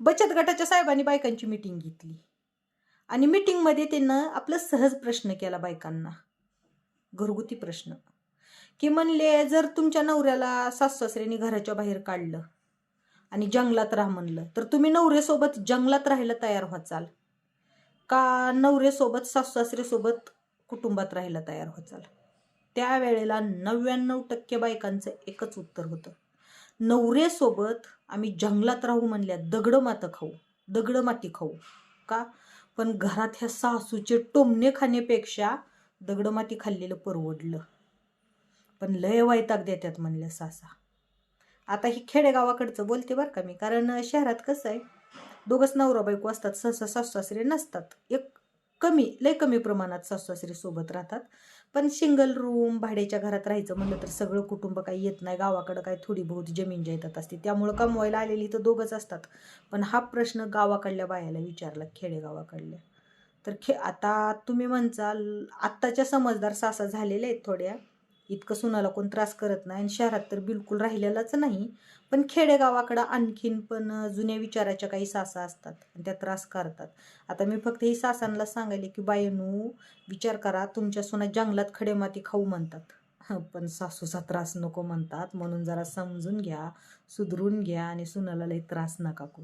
बचत गटाच्या साहेबांनी बायकांची मिटिंग घेतली. आणि मिटिंगमध्ये त्यानं आपलं सहज प्रश्न केला बायकांना. घरगुती प्रश्न. की म्हणले जर तुमच्या नवऱ्याला सासू सासऱ्याने घराच्या बाहेर काढलं आणि जंगलात राहा म्हणलं तर तुम्ही नवऱ्यासोबत जंगलात राहायला तयार व्हाचाल का नवऱ्यासोबत सासू सासऱ्यासोबत कुटुंबात राहायला तयार व्हाचाल त्यावेळेला नव्याण्णव टक्के बायकांचं एकच उत्तर होतं. नवऱ्यासोबत आम्ही जंगलात राहू म्हणल्या दगडं मातं खाऊ दगडं माती खाऊ का? पण घरात ह्या सासूचे टोमणे खाण्यापेक्षा दगडं माती खाल्लेलं परवडलं. पण लय वैताग देतात म्हणल्या सासा. आता ही खेडेगावाकडचं बोलते बरं का मी कारण शहरात कसं आहे दोघंच नवरा बायको असतात सहसा सासू सासरे नसतात एक कमी लय कमी प्रमाणात सासू सोबत राहतात. पण सिंगल रूम भाड्याच्या घरात राहायचं म्हणलं तर सगळं कुटुंब काही येत नाही. गावाकडं काही थोडी बहुत जमीन जैतात असते. त्यामुळं कमवायला आलेली तर दोघंच असतात. पण हा प्रश्न गावाकडल्या बायाला विचारला खेडेगावाकडल्या. तर खे आता तुम्ही म्हणचाल आत्ताच्या समजदार सासा झालेल्या आहेत थोड्या. इतकं सुनाला कोण त्रास करत नाही आणि शहरात तर बिलकुल राहिलेलाच नाही. पण खेडेगावाकडं आणखीन पण जुन्या विचाराच्या काही सासा असतात आणि त्या त्रास करतात. आता मी फक्त ही सासांना सांगायले की बायनू विचार करा तुमच्या सुना जंगलात खडेमाती खाऊ म्हणतात. पण सासूचा त्रास नको म्हणतात. म्हणून जरा समजून घ्या सुधरून घ्या आणि सुनाला लई त्रास नका करू.